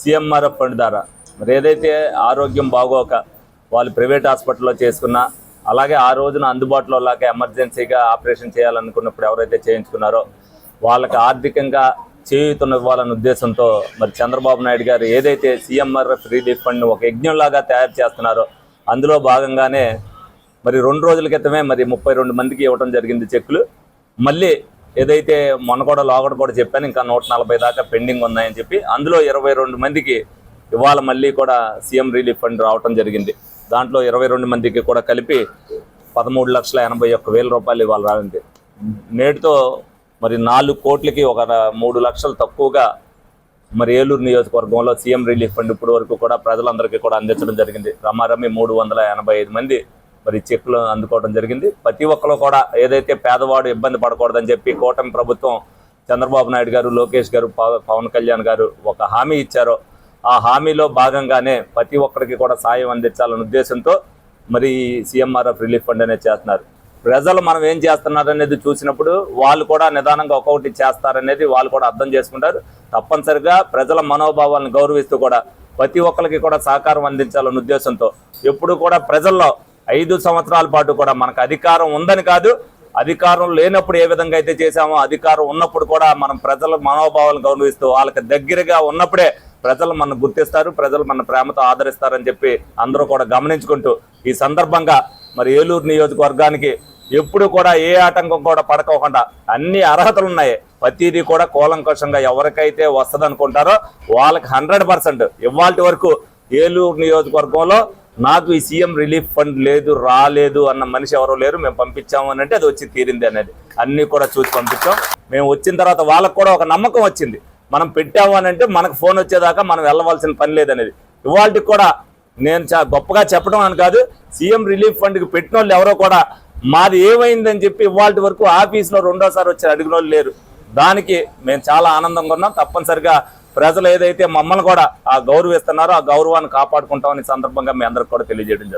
CMRF fund ద్వారా. మరి ఏదైతే ఆరోగ్యం బాగోక వాళ్ళు ప్రైవేట్ హాస్పిటల్లో చేసుకున్నా అలాగే ఆ రోజున అందుబాటులో లాగా ఎమర్జెన్సీగా ఆపరేషన్ చేయాలనుకున్నప్పుడు ఎవరైతే చేయించుకున్నారో వాళ్ళకి ఆర్థికంగా చేయూతనివ్వాలన్న ఉద్దేశంతో మరి చంద్రబాబు నాయుడు గారు ఏదైతే సీఎంఆర్ఎఫ్ రిలీఫ్ ఫండ్ ఒక యజ్ఞంలాగా తయారు చేస్తున్నారో అందులో భాగంగానే మరి రెండు రోజుల క్రితమే మరి ముప్పై రెండు మందికి ఇవ్వడం జరిగింది చెక్కులు. మళ్ళీ ఏదైతే మొన్న కూడా లోగడ కూడా చెప్పాను ఇంకా నూట నలభై దాకా పెండింగ్ ఉన్నాయని చెప్పి అందులో ఇరవై రెండు మందికి ఇవాళ మళ్ళీ కూడా సీఎం రిలీఫ్ ఫండ్ రావటం జరిగింది. దాంట్లో ఇరవై రెండు మందికి కూడా కలిపి పదమూడు లక్షల ఎనభై ఒక్క వేల రూపాయలు ఇవాళ రాలింది నేటితో మరి నాలుగు కోట్లకి ఒక మూడు లక్షలు తక్కువగా మరి ఏలూరు నియోజకవర్గంలో సీఎం రిలీఫ్ ఫండ్ ఇప్పటి వరకు కూడా ప్రజలందరికీ కూడా అందించడం జరిగింది. రమారమి మూడు వందల ఎనభై ఐదు మంది మరి చెక్కులు అందుకోవడం జరిగింది. ప్రతి ఒక్కరు కూడా ఏదైతే పేదవాడు ఇబ్బంది పడకూడదని చెప్పి కూటమి ప్రభుత్వం చంద్రబాబు నాయుడు గారు లోకేష్ గారు పవ- పవన్ కళ్యాణ్ గారు ఒక హామీ ఇచ్చారో. ఆ హామీలో భాగంగానే ప్రతి ఒక్కరికి కూడా సాయం అందించాలనే ఉద్దేశంతో మరి సీఎంఆర్ఎఫ్ రిలీఫ్ ఫండ్ అనేది చేస్తున్నారు. ప్రజలు మనం ఏం చేస్తున్నారు అనేది చూసినప్పుడు వాళ్ళు కూడా నిదానంగా ఒక్కొక్కటి చేస్తారనేది వాళ్ళు కూడా అర్థం చేసుకుంటారు. తప్పనిసరిగా ప్రజల మనోభావాలను గౌరవిస్తూ కూడా ప్రతి ఒక్కరికి కూడా సహకారం అందించాలనే ఉద్దేశంతో ఎప్పుడు కూడా ప్రజల్లో ఐదు సంవత్సరాల పాటు కూడా మనకు అధికారం ఉందని కాదు అధికారం లేనప్పుడు ఏ విధంగా అయితే చేశామో అధికారం ఉన్నప్పుడు కూడా మనం ప్రజల మనోభావాలను గౌరవిస్తూ వాళ్ళకి దగ్గరగా ఉన్నప్పుడే ప్రజలు మన గుర్తిస్తారు ప్రజలు మన ప్రేమతో ఆదరిస్తారని చెప్పి అందరూ కూడా గమనించుకుంటూ ఈ సందర్భంగా మరి ఏలూరు నియోజకవర్గానికి ఎప్పుడు కూడా ఏ ఆటంకం కూడా పడకోకుండా అన్ని అర్హతలు ఉన్నాయి. ప్రతిదీ కూడా కూలంకషంగా ఎవరికైతే వస్తుంది అనుకుంటారో వాళ్ళకి హండ్రెడ్ పర్సెంట్ ఇవాళ వరకు ఏలూరు నియోజకవర్గంలో నాకు ఈ సీఎం రిలీఫ్ ఫండ్ లేదు రాలేదు అన్న మనిషి ఎవరో లేరు మేము పంపించాము అని అంటే అది వచ్చి తీరింది అనేది. అన్ని కూడా చూసి పంపించాం. మేము వచ్చిన తర్వాత వాళ్ళకు కూడా ఒక నమ్మకం వచ్చింది. మనం పెట్టాము అని అంటే మనకు ఫోన్ వచ్చేదాకా మనం వెళ్ళవలసిన పని లేదనేది ఇవాళకి కూడా నేను చా గొప్పగా చెప్పడం అని కాదు సీఎం రిలీఫ్ ఫండ్కి పెట్టిన వాళ్ళు ఎవరో కూడా మాది ఏమైందని చెప్పి ఇవాళ వరకు ఆఫీస్లో రెండోసారి వచ్చి అడిగిన వాళ్ళు లేరు. దానికి మేము చాలా ఆనందంగా ఉన్నాం. తప్పనిసరిగా ప్రజలు ఏదైతే మమ్మల్ని కూడా ఆ గౌరవిస్తున్నారో ఆ గౌరవాన్ని కాపాడుకుంటామని సందర్భంగా మీ అందరికి కూడా తెలియజేయడం జరుగుతుంది.